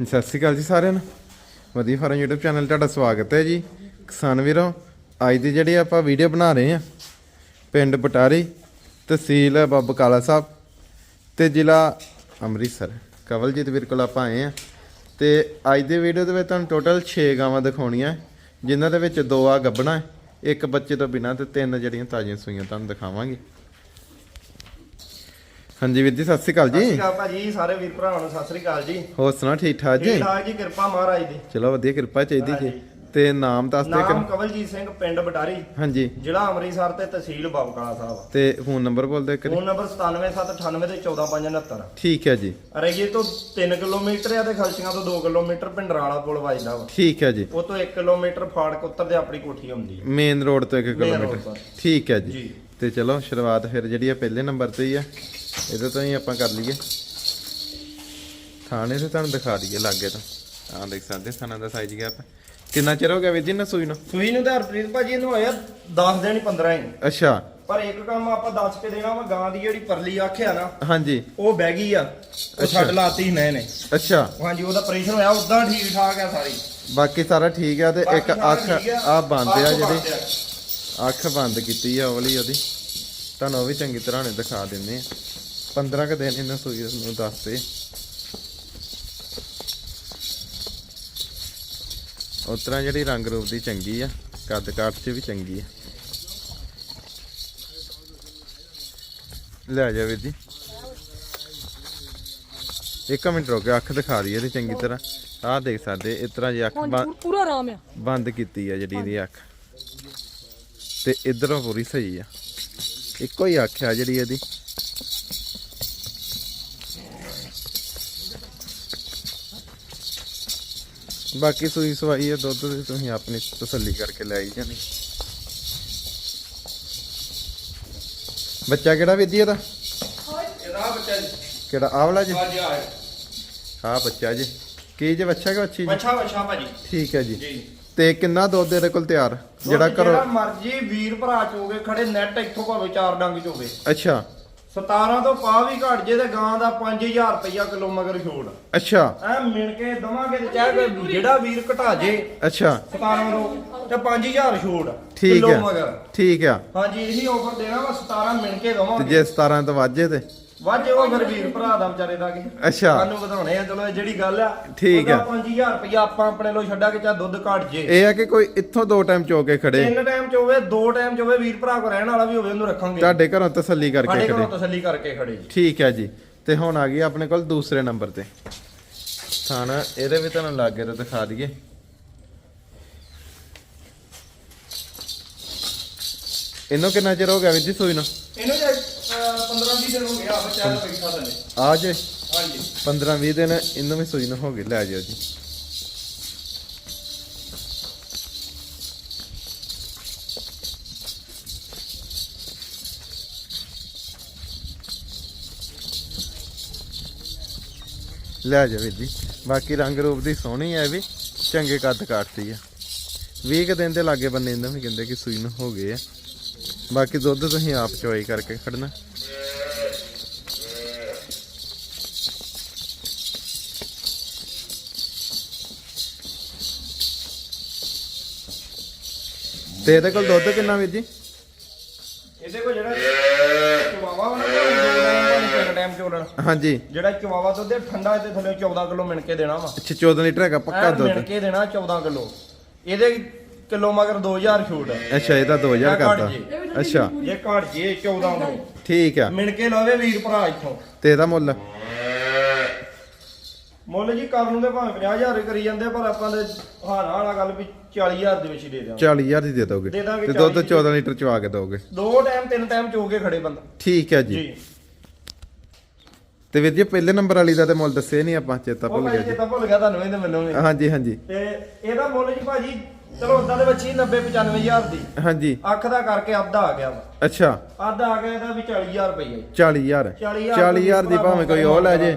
ਸਤਿ ਸ਼੍ਰੀ ਅਕਾਲ ਜੀ ਸਾਰਿਆਂ ਨੂੰ। ਵਧੀਆ ਫਾਰਮ YouTube ਚੈਨਲ ਤੁਹਾਡਾ ਸਵਾਗਤ ਹੈ ਜੀ। ਕਿਸਾਨ ਵੀਰੋ, ਅੱਜ ਦੀ ਜਿਹੜੀ ਆਪਾਂ ਵੀਡੀਓ ਬਣਾ ਰਹੇ ਹਾਂ, ਪਿੰਡ ਬਟਾਰੀ, ਤਹਿਸੀਲ ਹੈ ਕਾਲਾ ਸਾਹਿਬ ਤੇ ਜ਼ਿਲ੍ਹਾ ਅੰਮ੍ਰਿਤਸਰ। ਕਵਲਜੀਤ ਵੀਰ ਕੋਲ ਆਪਾਂ ਆਏ ਆ ਤੇ ਅੱਜ ਦੀ ਵੀਡੀਓ ਦੇ ਵਿੱਚ ਤੁਹਾਨੂੰ ਟੋਟਲ 6 ਗਾਵਾਂ ਦਿਖਾਉਣੀਆਂ। ਜਿਨ੍ਹਾਂ ਦੇ ਵਿੱਚ ਦੋ ਆ ਗੱਬਣਾ ਇੱਕ ਬੱਚੇ ਤੋਂ ਬਿਨਾਂ ਤੇ ਤਿੰਨ ਜਿਹੜੀਆਂ ਤਾਜ਼ੀਆਂ ਸੂਈਆਂ ਤੁਹਾਨੂੰ ਦਿਖਾਵਾਂਗੇ। ਹਾਂਜੀ ਵੀਰ ਜੀ ਸਤਿ ਸ਼੍ਰੀ ਅਕਾਲ ਸਤਿ ਸ਼੍ਰੀ ਜੀ ਅਕਾਲ ਭਾਜੀ ਸਾਰੇ ਵੀਰ ਭਰਾਵਾਂ ਨੂੰ ਸਤਿ ਸ਼੍ਰੀ ਅਕਾਲ ਜੀ। ਹੋਰ ਸੁਣਾ ਠੀਕ ਠਾਕ ਜੀ? ਠੀਕ ਠਾਕ ਜੀ ਕਿਰਪਾ ਮਹਾਰਾਜ ਦੀ। ਚਲੋ ਵਧੀਆ ਕਿਰਪਾ ਚਾਹੀਦੀ ਜੀ। ਤੇ ਨਾਮ ਦੱਸ ਦਿਓ ਨਾਮ ਕਿ ਕਵਲਜੀਤ ਸਿੰਘ ਪਿੰਡ ਬਟਾਰੀ। ਹਾਂਜੀ। ਜ਼ਿਲ੍ਹਾ ਅੰਮ੍ਰਿਤਸਰ ਤੇ ਤਹਿਸੀਲ ਬਾਬਕਾਲਾ ਸਾਹਿਬ। ਤੇ ਫੋਨ ਨੰਬਰ ਬੋਲ ਦਿਓ ਕਰੀ ਫੋਨ ਨੰਬਰ 9798 ਤੇ 14569 ਠੀਕ ਹੈ ਜੀ। ਰੇਗੇ ਤੋਂ 3 ਕਿਲੋਮੀਟਰ ਆ ਤੇ ਖਲਚੀਆਂ ਤੋਂ 2 ਕਿਲੋਮੀਟਰ ਪਿੰਡਰਾਲਾ ਪੁਲ ਵੱਜਦਾ ਵਾ। ਠੀਕ ਹੈ ਜੀ। ਉਹ ਤੋਂ 1 ਕਿਲੋਮੀਟਰ ਫਾੜਕ ਉੱਤਰ ਤੇ ਆਪਣੀ ਕੋਠੀ ਆਉਂਦੀ ਹੈ ਮੇਨ ਰੋਡ ਤੋਂ 1 Main road ਕਿਲੋਮੀਟਰ। ਠੀਕ ਹੈ ਜੀ। ਤੇ ਚਲੋ ਸ਼ੁਰੂਆਤ ਫਿਰ ਜਿਹੜੀ ਆ ਪਹਿਲੇ ਨੰਬਰ ਤੇ ਹੀ ਆ। ਇਹਦੇ ਤੋਂ ਹੀ ਆਪਾਂ ਕਰ ਲਈਏ। ਥਾਣੇ ਤੇ ਤੁਹਾਨੂੰ ਦਿਖਾ ਦਈਏ ਲਾਗੇ ਤੋਂ। ਆਹ ਦੇਖ ਸਕਦੇ ਥਾਣਾ ਦਾ ਸਾਈਜ਼ ਗੈਪ ਕਿੰਨਾ ਚਿਰ ਹੋ ਗਿਆ ਵੀਰ ਜੀ ਨਾ ਸੂਈ ਨੂੰ? ਸੂਈ ਨੂੰ ਤਾਂ ਹਰਪ੍ਰੀਤ ਭਾਜੀ ਇਹਨੂੰ ਹੋਇਆ 10 ਦਿਨ ਹੀ 15 ਹੀ। ਅੱਛਾ। ਪਰ ਇੱਕ ਕੰਮ ਆਪਾਂ ਦੱਸ ਕੇ ਦੇਣਾ ਵਾ ਗਾਂ ਦੀ ਜਿਹੜੀ ਪਰਲੀ ਆਖਿਆ ਨਾ ਹਾਂਜੀ। ਉਹ ਬਹਿ ਗਈ ਆ। ਉਹ ਛੱਡ ਲਾਤੀ ਨੇ ਨੇ ਅੱਛਾ। ਹਾਂਜੀ ਉਹਦਾ ਆਪਰੇਸ਼ਨ ਹੋਇਆ ਉਦਾਂ ਠੀਕ ਠਾਕ ਆ ਸਾਰੀ। ਬਾਕੀ ਸਾਰਾ ਠੀਕ ਆ ਤੇ ਇੱਕ ਅੱਖ ਆ। ਬੰਦ ਆ ਜਿਹੜੀ। ਅੱਖ ਬੰਦ ਕੀਤੀ ਆ ਉਹ ਵਾਲੀ ਉਹਦੀ। ਤੁਹਾਨੂੰ ਉਹ ਵੀ ਚੰਗੀ ਤਰ੍ਹਾਂ ਨੇ ਦਿਖਾ ਦਿੰਦੇ ਆ। 15 ਕ ਦਿਨ ਇਹਨਾਂ ਸੂਈ ਨੂੰ ਦੱਸਦੇ ਉਸ ਤਰ੍ਹਾਂ ਜਿਹੜੀ ਰੰਗ ਰੂਪ ਦੀ ਚੰਗੀ ਆ ਕੱਦ ਕਾਠ 'ਚ ਵੀ ਚੰਗੀ ਆ। ਲੈ ਜਾ ਵੀਰ ਜੀ। ਇੱਕ ਮਿੰਟ ਰੁਕ ਅੱਖ ਦਿਖਾ ਰਹੀ ਇਹਦੀ ਚੰਗੀ ਤਰ੍ਹਾਂ। ਆਹ ਦੇਖ ਸਕਦੇ ਇਸ ਤਰ੍ਹਾਂ ਜੀ ਅੱਖ ਪੂਰਾ ਆਰਾਮ ਆ। ਬੰਦ ਕੀਤੀ ਆ ਜਿਹੜੀ ਇਹਦੀ ਅੱਖ। ਤੇ ਇਧਰੋਂ ਪੂਰੀ ਸਹੀ ਆ। ਇੱਕੋ ਹੀ ਅੱਖ ਆ ਜਿਹੜੀ ਇਹਦੀ। ਬਾਕੀ ਸੂਈ ਸਵਾਈ ਹੈ ਦੁੱਧ ਦੀ ਤੁਸੀਂ ਆਪਣੀ ਤਸੱਲੀ ਕਰਕੇ ਲੈ ਹੀ ਜਾਣੀ। ਬੱਚਾ ਕਿਹੜਾ ਵਿਧੀ ਇਹਦਾ? ਇਹਦਾ ਬੱਚਾ ਜੀ। ਕਿਹੜਾ? ਆਹ ਵਾਲਾ ਜੀ? ਆਹ ਬੱਚਾ ਜੀ। ਕੀ ਜੇ ਬੱਚਾ ਕਿ ਬੱਚੀ ਬੱਚਾ ਬੱਚਾ ਭਾਜੀ। ਠੀਕ ਹੈ ਜੀ। ਤੇ ਕਿੰਨਾ ਦੁੱਧ ਇਹਦੇ ਕੋਲ ਤਿਆਰ? ਜਿਹੜਾ ਜਿਹੜਾ ਘਰੋਂ ਮਰਜ਼ੀ ਵੀਰ ਭਰਾ ਚੋਗੇ ਖੜੇ ਨੈਟ ਇੱਥੋਂ ਭਾਵੇਂ ਚਾਰ ਡੰਗ ਚੋਗੇ ਅੱਛਾ। 17 ਤੋਂ ਪਾ ਵੀ ਘਟ ਜੇ ਤੇ ਗਾਂ ਦਾ 5000 ਰੁਪਇਆ ਕਿਲੋ ਮਗਰ ਛੋੜ। ਅੱਛਾ। ਐ ਮਿਣ ਕੇ ਦਵਾਂਗੇ ਤੇ ਚਾਹੇ ਕੋਈ ਜਿਹੜਾ ਵੀਰ ਘਟਾ ਜੇ ਅੱਛਾ। 17 ਤੋਂ ਤੇ 5000 ਛੋੜ ਠੀਕ ਕਿਲੋ ਹੈ। ਮਗਰ। ਠੀਕ ਆ ਹਾਂਜੀ ਇਹੀ ਆਫਰ ਦੇਣਾ ਵਾ 17 ਮਿਣ ਕੇ ਤੇ ਦਵਾਂਗੇ ਜੇ 17 ਤੋਂ ਵਾਜੇ ਤੇ ਵਾਜੇ ਉਹ ਫਿਰ ਵੀਰ ਭਰਾ ਦਾ ਵਿਚਾਰੇ ਦਾ ਕੀ ਅੱਛਾ। ਸਾਨੂੰ ਵਧਾਉਣੇ ਆ ਚਲੋ ਇਹ ਜਿਹੜੀ ਗੱਲ ਆ ਠੀਕ ਆ। ਉਹਦਾ 5000 ਰੁਪਇਆ ਆਪਾਂ ਆਪਣੇ ਲੋ ਛੱਡਾ ਕੇ ਚਾ ਦੁੱਧ ਘਟ ਜੇ। ਇਹ ਆ ਕਿ ਕੋਈ ਇੱਥੋਂ ਦੋ ਟਾਈਮ ਚੋ ਕੇ ਖੜੇ। ਤਿੰਨ ਟਾਈਮ ਚ ਹੋਵੇ ਦੋ ਟਾਈਮ ਚ ਹੋਵੇ ਵੀਰ ਭਰਾ ਕੋ ਰਹਿਣ ਵਾਲਾ ਵੀ ਹੋਵੇ ਉਹਨੂੰ ਰੱਖਾਂਗੇ। ਤੁਹਾਡੇ ਘਰੋਂ ਤਸੱਲੀ ਕਰਕੇ ਸਾਡੇ ਖੜੇ। ਕੋਲੋਂ ਤਸੱਲੀ ਕਰਕੇ ਖੜੇ ਜੀ। ਠੀਕ ਹੈ ਜੀ। ਤੇ ਹੁਣ ਆ ਗਈ ਆਪਣੇ ਕੋਲ ਦੂਸਰੇ ਨੰਬਰ ਤੇ। ਥਾਣਾ ਇਹਦੇ ਵੀ ਤੁਹਾਨੂੰ ਲਾਗੇ ਤੋਂ ਦਿਖਾ ਦਈਏ। ਇਹਨੂੰ ਕਿੰਨਾ ਚਿਰ ਹੋ ਗਿਆ ਵੀਰ ਜੀ ਸੂਈ ਨੂੰ? ਇਹਨੂੰ ਜੇ 15 20 ਦਿਨ ਹੋ ਗਿਆ ਬੱਚਾ ਦਾ ਬੈਠਾ ਥੱਲੇ ਆ ਜੇ। ਹਾਂਜੀ। 15 20 ਦਿਨ ਇਹਨੂੰ ਵੀ ਸੂਈ ਨੂੰ ਹੋ ਗਈ ਲੈ ਜਾਓ ਜੀ। ਲੈ ਜਾ ਵੀਰ ਜੀ। ਬਾਕੀ ਰੰਗ ਰੂਪ ਦੀ ਸੋਹਣੀ ਇਹ ਵੀ ਚੰਗੇ ਕੱਦ ਕਾਟਦੀ ਆ। 20 ਕੁ ਦਿਨ ਦੇ ਲਾਗੇ ਬੰਨੇ ਇਹਨਾਂ ਵੀ ਕਹਿੰਦੇ ਕਿ ਸੂਈ ਨੂੰ ਹੋ ਗਏ ਆ। ਬਾਕੀ ਦੁੱਧ ਤੁਸੀਂ ਆਪ ਚੋਈ ਕਰਕੇ ਖੜਨਾ। ਤੇ ਇਹਦੇ ਕੋਲ ਦੁੱਧ ਕਿੰਨਾ ਵੀਰ ਜੀ? ਇਹਦੇ ਕੋ ਜਿਹੜਾ ਚਵਾਵਾ ਵਾ ਨਾ ਦੋ ਟਾਈਮ ਚੋਲਣ। ਹਾਂਜੀ। ਜਿਹੜਾ ਚਵਾਵਾ ਦੁੱਧ ਇਹ ਠੰਡਾ ਇਹਦੇ ਥੱਲੇ 14 ਕਿਲੋ ਮਿਣ ਕੇ ਦੇਣਾ ਵਾ। ਅੱਛਾ 14 ਲੀਟਰ ਹੈਗਾ ਪੱਕਾ ਐਨ ਮਿਣ ਦੁੱਧ ਕੇ ਦੇਣਾ 14 ਕਿਲੋ। ਇਹਦੇ ਕਿਲੋ ਮਗਰ 2000 ਛੂਟ ਅੱਛਾ ਇਹਦਾ 2000 ਇਹ ਘੱਟ ਕਰਤਾ। ਅੱਛਾ। ਜੇ ਘਟ ਜੇ 14 ਨੂੰ ਠੀਕ ਆ। ਮਿਣ ਕੇ ਲਵੇ ਵੀਰ ਭਰਾ ਇੱਥੋਂ। ਤੇ ਇਹਦਾ ਮੁੱਲ? ਮੁੱਲ ਜੀ ਕਰ ਲੂਗੇ ਭਾਵੇਂ 50000 ਕਰੀ ਜਾਂਦੇ ਪਰ ਆਪਾਂ ਦੇ ਹਾਨਾ ਵਾਲਾ ਗੱਲ ਵੀ 40000 ਦੇ ਵਿੱਚ ਹੀ ਦੇ ਦਿਆਂਗੇ। 40000 ਦੀ ਦੇ ਦੋਗੇ। ਦੇ ਦਾਂਗੇ ਤੇ ਦੁੱਧ 40 14 ਲੀਟਰ ਚਵਾ ਕੇ ਦੋਗੇ। ਦੋ ਟਾਈਮ ਤਿੰਨ ਟਾਈਮ ਚੋ ਕੇ ਖੜੇ ਬੰਦਾ। ਠੀਕ ਹੈ ਜੀ। ਤੇ ਵੀਰ ਜੀ ਪਹਿਲੇ ਨੰਬਰ ਵਾਲੀ ਦਾ ਤੇ ਮੁੱਲ ਦੱਸਿਆ ਨਹੀਂ ਆਪਾਂ ਚੇਤਾ ਭੁੱਲ ਗਏ ਜੇ ਜੀ। ਤਾਂ ਭੁੱਲ ਗਿਆ ਤੁਹਾਨੂੰ ਇਹ ਤੇ ਮੈਨੂੰ ਵੀ ਹਾਂਜੀ ਹਾਂਜੀ। ਤੇ ਇਹਦਾ ਮੁੱਲ ਜੀ ਭਾਜੀ ਚਲੋ ਉਦਾਂ ਦੇ ਬੱਚੀ 90 95000 ਦੀ। ਹਾਂਜੀ। ਅੱਖ ਦਾ ਕਰਕੇ ਅੱਧਾ ਆ ਗਿਆ ਅੱਛਾ। ਅੱਧਾ ਆ ਗਿਆ ਇਹਦਾ ਵੀ 40000 ਰੁਪਏ 40000 40,000 40000 ਦੀ ਭਾਵੇਂ ਕੋਈ ਉਹ ਲੈ ਜੇ।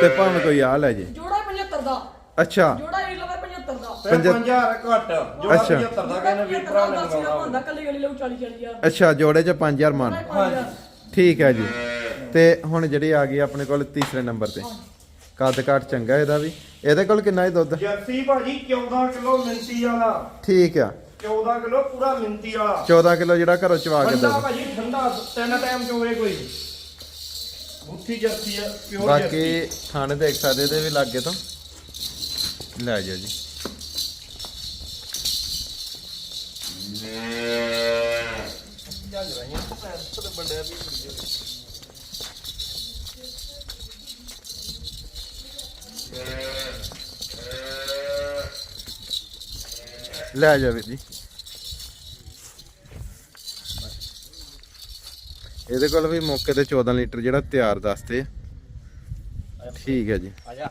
ਤੇ ਭਾਵੇਂ ਕੋਈ ਆ ਲੈ ਜੇ। ਜੋੜਾ 75 ਦਾ। ਅੱਛਾ। ਜੋੜਾ ਇਹ ਲਗਾ 75 ਦਾ। ਫਿਰ ਪੰਜਾ- 5000 ਘੱਟ। ਜੋੜਾ ਅੱਛਾ। 75 ਦਾ ਕਹਿੰਦੇ ਵੀਰ ਭਰਾ ਨੇ ਮੰਗਾਉਣਾ ਹੁੰਦਾ ਕੱਲੀ ਗਲੀ ਲਊ 40 40000 ਅੱਛਾ ਜੋੜੇ ਚ 5000 ਮਨ। ਠੀਕ ਹੈ ਜੀ। ਤੇ ਹੁਣ ਜਿਹੜੀ ਆ ਗਈ ਆਪਣੇ ਕੋਲ ਤੀਸਰੇ ਨੰਬਰ ਤੇ। ਕੱਦ ਕਾਠ ਚੰਗਾ ਇਹਦਾ ਵੀ। ਇਹਦੇ ਕੋਲ ਕਿੰਨਾ ਹੀ ਦੁੱਧ? ਜਰਸੀ ਭਾਜੀ 14 ਕਿਲੋ ਮਿੰਤੀ ਵਾਲਾ। ਠੀਕ ਆ। 14 ਕਿਲੋ ਪੂਰਾ ਮਿੰਤੀ ਵਾਲਾ। 14 ਕਿਲੋ ਜਿਹੜਾ ਘਰੋਂ ਚਵਾ ਕੇ ਠੰਡਾ ਦੁੱਧ ਭਾਜੀ ਠੰਡਾ। ਤਿੰਨ ਟਾਈਮ ਚੋਵੇ ਕੋਈ। ਬੁੱਥੀ ਜਰਸੀ ਆ ਪਿਓਰ ਬਾਕੀ ਥਾਣੇ ਦੇਖ ਸਕਦੇ ਇਹਦੇ ਵੀ ਲਾਗੇ ਤੋਂ। ਲੈ ਜਾਓ ਜੀ। ਲੈ ਜਾ ਵੀਰ ਜੀ। ਇਹਦੇ ਕੋਲ ਵੀ ਮੌਕੇ ਤੇ 14 ਲੀਟਰ ਜਿਹੜਾ ਤਿਆਰ ਦੱਸਦੇ ਠੀਕ ਹੈ ਜੀ। ਆ ਜਾ।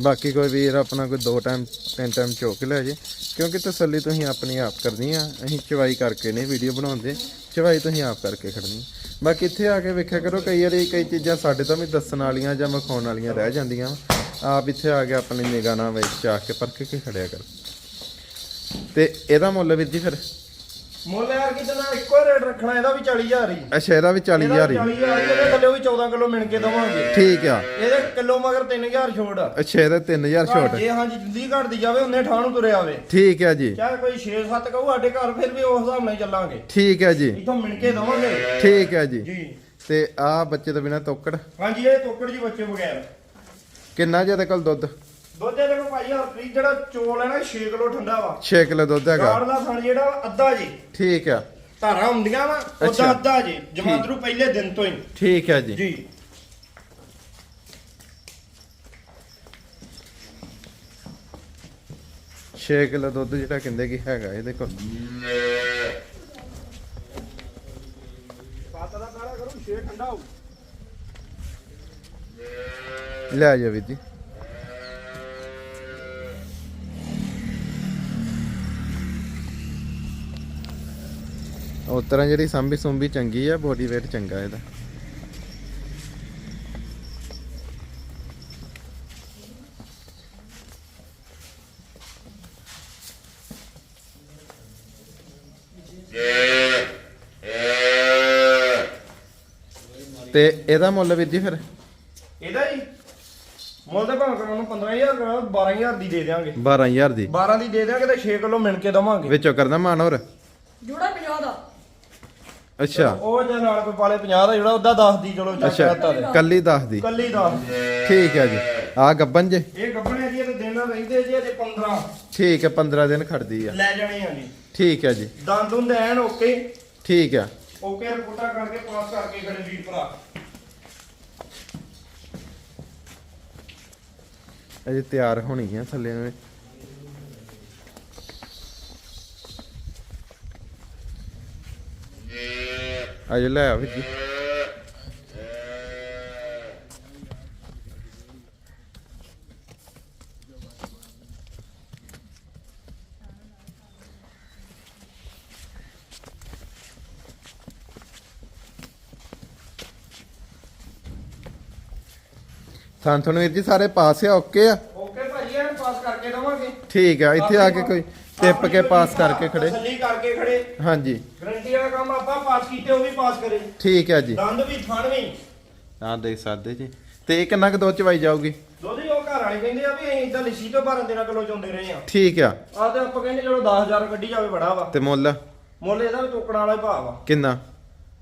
ਬਾਕੀ ਕੋਈ ਵੀਰ ਆਪਣਾ ਕੋਈ ਦੋ ਟਾਈਮ ਤਿੰਨ ਟਾਈਮ ਚੋਕ ਲੈ ਜੇ। ਕਿਉਂਕਿ ਤਸੱਲੀ ਤੁਸੀਂ ਆਪਣੀ ਆਪ ਕਰਨੀ ਆ। ਅਸੀਂ ਚਵਾਈ ਕਰਕੇ ਨਹੀਂ ਵੀਡੀਓ ਬਣਾਉਂਦੇ। ਚਵਾਈ ਤੁਸੀਂ ਆਪ ਕਰਕੇ ਖੜਨੀ। ਬਾਕੀ ਇੱਥੇ ਆ ਕੇ ਵੇਖਿਆ ਕਰੋ ਕਈ ਵਾਰੀ ਕਈ ਚੀਜ਼ਾਂ ਸਾਡੇ ਤੋਂ ਵੀ ਦੱਸਣ ਵਾਲੀਆਂ ਜਾਂ ਵਿਖਾਉਣ ਵਾਲੀਆਂ ਰਹਿ ਜਾਂਦੀਆਂ। ਆਪ ਇੱਥੇ ਆ ਕੇ ਆਪਣੀ ਨਿਗਾਹ ਨਾਲ ਵਿੱਚ ਆ ਕੇ ਪਰਖ ਕੇ ਖੜਿਆ ਕਰ। ਤੇ ਇਹਦਾ ਮੁੱਲ ਵੀਰ ਜੀ ਫਿਰ? ਮੁੱਲ ਯਾਰ ਕਿਤਨਾ ਇੱਕੋ ਰੇਟ ਰੱਖਣਾ ਇਹਦਾ ਵੀ 40000 ਹੀ। ਅੱਛਾ ਇਹਦਾ ਵੀ 40000 ਹੀ। 40000 ਇਹਦੇ ਥੱਲੇ ਵੀ 14 ਕਿਲੋ ਮਿਣ ਕੇ ਦਵਾਂਗੇ। ਠੀਕ ਆ। ਇਹਦੇ ਕਿਲੋ ਮਗਰ 3000 ਛੋੜ ਆ। ਅੱਛਾ ਇਹਦਾ 3000 ਛੋਟ ਜੇ ਹਾਂਜੀ ਜਿੰਦੀ ਘਟਦੀ ਜਾਵੇ ਉਹਨੇ ਠਾਹ ਨੂੰ ਤੁਰਿਆ ਆਵੇ ਠੀਕ ਹੈ ਜੀ। ਚਾਹੇ ਕੋਈ 6-7 ਕਹੂ ਸਾਡੇ ਘਰ ਫਿਰ ਵੀ ਉਸ ਹਿਸਾਬ ਨਾਲ ਹੀ ਚੱਲਾਂਗੇ। ਠੀਕ ਹੈ ਜੀ। ਇਥੋਂ ਮਿਣ ਕੇ ਦਵਾਂਗੇ। ਠੀਕ ਹੈ ਜੀ। ਜੀ। ਤੇ ਆ ਬੱਚੇ ਤੋਂ ਬਿਨਾ ਤੋਕੜ? ਹਾਂਜੀ ਇਹ ਤੋਕੜ ਜੀ ਬੱਚੇ ਬਗੈਰ। ਕਿੰਨਾ ਜਿਹਦੇ ਕੋਲ ਦੁੱਧ? ਦੁੱਧ ਦੇ ਦੇਖੋ ਭਾਈ ਹਰਪ੍ਰੀਤ ਜਿਹੜਾ ਚੋਲ ਹੈ ਨਾ 6 ਕਿਲੋ ਠੰਡਾ ਵਾ। 6 ਕਿਲੋ ਦੁੱਧ ਹੈਗਾ। ਗਾੜ ਦਾ ਥਣ ਜਿਹੜਾ ਵਾ ਅੱਧਾ ਜੀ। ਠੀਕ ਆ। ਧਾਰਾਂ ਹੁੰਦੀਆਂ ਵਾ। ਉਹਦਾ ਅੱਧਾ ਜੀ। ਜਮਾਂਦਰੂ ਪਹਿਲੇ ਦਿਨ ਤੋਂ ਹੀ। ਠੀਕ ਹੈ ਜੀ। ਜੀ। ਛੇ ਕਿਲੋ ਦੁੱਧ ਜਿਹੜਾ ਕਹਿੰਦੇ ਕਿ ਹੈਗਾ ਇਹਦੇ ਕੋਲ। ਸੱਤ ਦਾ ਕਾਲਾ ਕਰੋ 6 ਠੰਡਾ ਹੋਊ। ਲੈ ਜਾ ਵੀਰ ਜੀ। ਉਸ ਤਰ੍ਹਾਂ ਜਿਹੜੀ ਸੰਭੀ ਸੁੰਭੀ ਚੰਗੀ ਆ ਬੋਡੀ weight ਚੰਗਾ ਇਹਦਾ। ਤੇ ਇਹਦਾ ਮੁੱਲ ਵੀਰ ਜੀ ਫਿਰ? ਇਹਦਾ ਜੀ ਮੁੱਲ ਦੇ ਭਾਵੇਂ ਕਰਾਉਣ ਨੂੰ 15000 ਕਰਾਓ 12000 ਦੀ ਦੇ ਦਿਆਂਗੇ। 12000 ਦੀ। 12 ਦੀ ਦੇ ਦਿਆਂਗੇ ਤੇ 6 ਕਿਲੋ ਮਿਣ ਕੇ ਦਵਾਂਗੇ। ਵਿੱਚੋਂ ਕਰਦਾ ਮਾਨ ਹੋਰ? ਜੋੜਾ 50 ਦਾ ਅੱਛਾ। ਉਹ ਜੇ ਨਾਲ ਕੋਈ ਪਾਲੇ 50 ਦਾ ਜਿਹੜਾ ਉਹਦਾ 10 ਦੀ ਚਲੋ ਚੱਕ ਅੱਛਾ ਦੇ। ਕੱਲੀ 10 ਦੀ। ਕੱਲੀ 10 ਠੀਕ ਹੈ ਜੀ। ਆ ਗੱਬਨ ਜੇ? ਇਹ ਗੱਬਣੇ ਜੀ ਤੇ ਦਿਨ ਰਹਿੰਦੇ ਜੀ ਅਜੇ 15 ਠੀਕ ਹੈ 15 ਦਿਨ ਖੜਦੀ ਆ। ਲੈ ਜਾਣੇ ਆ ਜੀ। ਠੀਕ ਹੈ ਜੀ। ਦੰਦ ਹੁੰਦੇ ਐਨ ਓਕੇ। ਠੀਕ ਆ। ਓਕੇ ਰਿਪੋਰਟਾਂ ਕਰਕੇ ਪਾਸ ਕਰਕੇ ਖੜੇ ਵੀਰ ਭਰਾ। ਅਜੇ ਤਿਆਰ ਹੋਣੀ ਆ ਥੱਲੇ ਨੂੰ। ਇਹ। ਅਜੇ ਲੈ ਆ ਵੀਰ ਜੀ। ਥਾਂ ਤੁਹਾਨੂੰ ਵੀਰ ਜੀ ਸਾਰੇ ਪਾਸ ਆ ਓਕੇ ਆ? ਓਕੇ ਭਾਜੀ ਐਨ ਪਾਸ ਕਰਕੇ ਦਵਾਂਗੇ। ਠੀਕ ਆ ਇੱਥੇ ਆ ਕੇ ਕੋਈ ਟਿੱਪ ਕੇ ਪਾਸ ਕਰਕੇ ਖੜੇ। ਤਸੱਲੀ ਕਰਕੇ ਖੜੇ। ਹਾਂਜੀ। ਆਪਾਂ ਪਾਸ ਕੀਤੇ ਉਹ ਵੀ ਪਾਸ ਕਰੇ। ਠੀਕ ਹੈ ਜੀ। ਦੰਦ ਵੀ ਥਣ ਵੀ। ਆ ਦੇਖ ਸਕਦੇ ਜੀ। ਤੇ ਇਹ ਕਿੰਨਾ ਕੁ ਦੁੱਧ ਚ ਪਾਈ ਜਾਊਗੀ? ਦੁੱਧ ਹੀ ਉਹ ਘਰ ਵਾਲੇ ਕਹਿੰਦੇ ਆ ਵੀ ਅਸੀਂ ਇਦਾਂ ਲਿਸ਼ੀ ਤੋਂ 12 13 ਕਿਲੋ ਚੋਂਦੇ ਰਹੇ ਆ ਠੀਕ ਆ। ਆ ਤੇ ਆਪਾਂ ਕਹਿੰਦੇ ਚਲੋ 10000 ਕੱਢੀ ਜਾਵੇ ਬੜਾ ਵਾ। ਤੇ ਮੁੱਲ? ਮੁੱਲ ਇਹਦਾ ਵੀ ਟੋਕਣ ਵਾਲਾ ਹੀ ਭਾਅ ਵਾ। ਕਿੰਨਾ?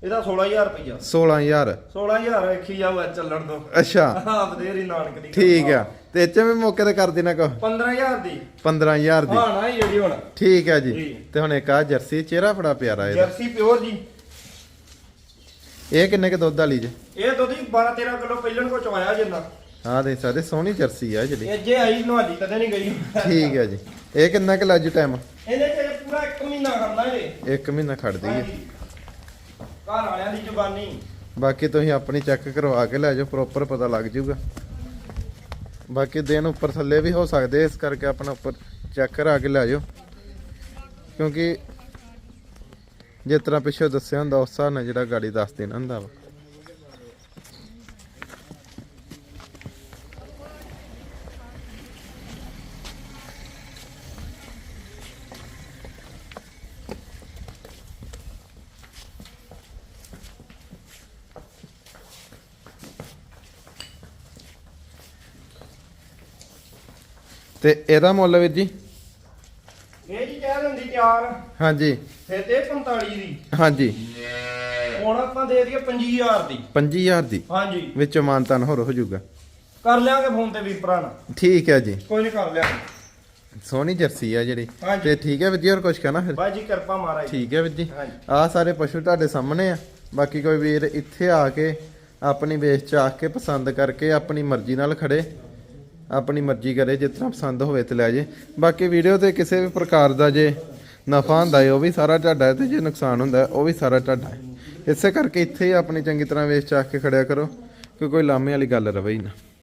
ਇਹਦਾ 16000 ਰੁਪਈਆ। 16000 16000 ਵੇਖੀ ਜਾਓ ਚੱਲਣ ਤੋਂ ਅੱਛਾ। ਹਾਂ ਬਥੇਰੀ ਨਾਨਕ ਦੀ ਠੀਕ ਆ। ਤੇ ਇਹ ਚ ਵੀ ਮੌਕੇ ਤੇ ਕਰ ਦੇਣਾ ਕੋ? 15000 ਦੀ। 15000 ਦੀ। ਹਾਂ ਨਾ ਹੀ ਜਿਹੜੀ ਹੁਣ। ਠੀਕ ਹੈ ਜੀ। ਜੀ। ਤੇ ਹੁਣ ਇੱਕ ਆ ਜਰਸੀ ਚਿਹਰਾ ਬੜਾ ਪਿਆਰਾ ਇਹਦਾ। ਜਰਸੀ ਪਿਓਰ ਜੀ। ਇਹ ਕਿੰਨੇ ਕ ਦੁੱਧ ਵਾਲੀ ਜੇ? ਇਹ ਦੁੱਧ ਹੀ 12 13 ਕਿਲੋ ਪਹਿਲਣ ਕੋ ਚਵਾਇਆ ਜਿੰਨਾ। ਹਾਂ ਦੇਖ ਸਕਦੇ ਸੋਹਣੀ ਜਰਸੀ ਆ ਜਿਹੜੀ। ਇਹ ਜੇ ਆਈ ਨਵਾਲੀ ਕਦੇ ਨਹੀਂ ਗਈ। ਠੀਕ ਹੈ ਜੀ। ਇਹ ਕਿੰਨਾ ਕ ਲੱਜੂ ਟਾਈਮ ਇਹਨੇ ਤੇ ਪੂਰਾ 1 ਮਹੀਨਾ ਕਰਨਾ ਇਹ। ਇੱਕ ਮਹੀਨਾ ਖੜਦੀ ਹੈ। ਘਰ ਵਾਲਿਆਂ ਦੀ ਜ਼ੁਬਾਨੀ। ਬਾਕੀ ਤੁਸੀਂ ਆਪਣੀ ਚੈੱਕ ਕਰਵਾ ਕੇ ਲੈ ਜਾਓ ਪ੍ਰੋਪਰ ਪਤਾ ਲੱਗ ਜਾਊਗਾ। ਬਾਕੀ ਦਿਨ ਉੱਪਰ ਥੱਲੇ ਵੀ ਹੋ ਸਕਦੇ ਇਸ ਕਰਕੇ ਆਪਣਾ ਉੱਪਰ ਚੈੱਕ ਕਰਾ ਕੇ ਲੈ ਜਾਓ। ਕਿਉਂਕਿ ਜਿਸ ਤਰ੍ਹਾਂ ਪਿੱਛੇ ਦੱਸਿਆ ਹੁੰਦਾ, ਉਸ ਹਿਸਾਬ ਨਾਲ ਜਿਹੜਾ ਗਾੜੀ ਦੱਸ ਦੇਣਾ ਹੁੰਦਾ ਵਾ। ਤੇ ਇਹਦਾ ਮੁੱਲ ਵੀਰ ਜੀ? ਇਹ ਜੀ ਕਹਿ ਦਿੰਦੀ ਤਿਆਰ ਹਾਂਜੀ। ਫਿਰ ਤੇ 45 ਦੀ। ਹਾਂਜੀ। ਹੁਣ ਆਪਾਂ ਦੇ ਦਈਏ 25000 ਦੀ। 25000 ਦੀ? ਹਾਂਜੀ। ਵਿੱਚੋਂ ਮਾਨਤਾਨ ਹੋਰ ਹੋ ਜਾਊਗਾ। ਕਰ ਲਿਆਂਗੇ ਫੋਨ ਤੇ ਵੀਰ ਭਰਾ ਨਾਲ। ਠੀਕ ਹੈ ਜੀ। ਕੋਈ ਨਹੀਂ ਕਰ ਲਿਆਂਗੇ। ਸੋਹਣੀ ਜਰਸੀ ਆ ਜਿਹੜੀ। ਤੇ ਠੀਕ ਹੈ ਵੀਰ ਜੀ ਹੋਰ ਕੁਝ ਕਹਿਣਾ ਫਿਰ? ਬਾਈ ਜੀ ਕਿਰਪਾ ਮਹਾਰਾਜ ਠੀਕ ਹੈ ਵੀਰ ਜੀ। ਆ ਸਾਰੇ ਪਸ਼ੂ ਤੁਹਾਡੇ ਸਾਹਮਣੇ ਆ। ਬਾਕੀ ਕੋਈ ਵੀਰ ਇੱਥੇ ਆ ਕੇ ਆਪਣੀ ਵੇਚ ਚ ਆ ਕੇ ਪਸੰਦ ਕਰਕੇ ਆਪਣੀ ਮਰਜ਼ੀ ਨਾਲ ਖੜੇ। ਆਪਣੀ ਮਰਜ਼ੀ ਕਰੇ, ਜਿਸ ਤਰ੍ਹਾਂ ਪਸੰਦ ਹੋਵੇ ਤੇ ਲੈ ਜੇ। ਬਾਕੀ ਵੀਡੀਓ ਤੇ ਕਿਸੇ ਵੀ ਪ੍ਰਕਾਰ ਦਾ ਜੇ ਨਫਾ ਹੁੰਦਾ ਹੈ ਉਹ ਵੀ ਸਾਰਾ ਤੁਹਾਡਾ ਹੈ ਤੇ ਜੇ ਨੁਕਸਾਨ ਹੁੰਦਾ ਉਹ ਵੀ ਸਾਰਾ ਤੁਹਾਡਾ ਹੈ ਇਸੇ ਕਰਕੇ ਇੱਥੇ ਹੀ ਆਪਣੀ ਚੰਗੀ ਤਰ੍ਹਾਂ ਵੇਚ ਚ ਕੇ ਖੜਿਆ ਕਰੋ, ਕਿ ਕੋਈ ਲਾਮੇ ਵਾਲੀ ਗੱਲ ਰਵੇ ਹੀ ਨਾ।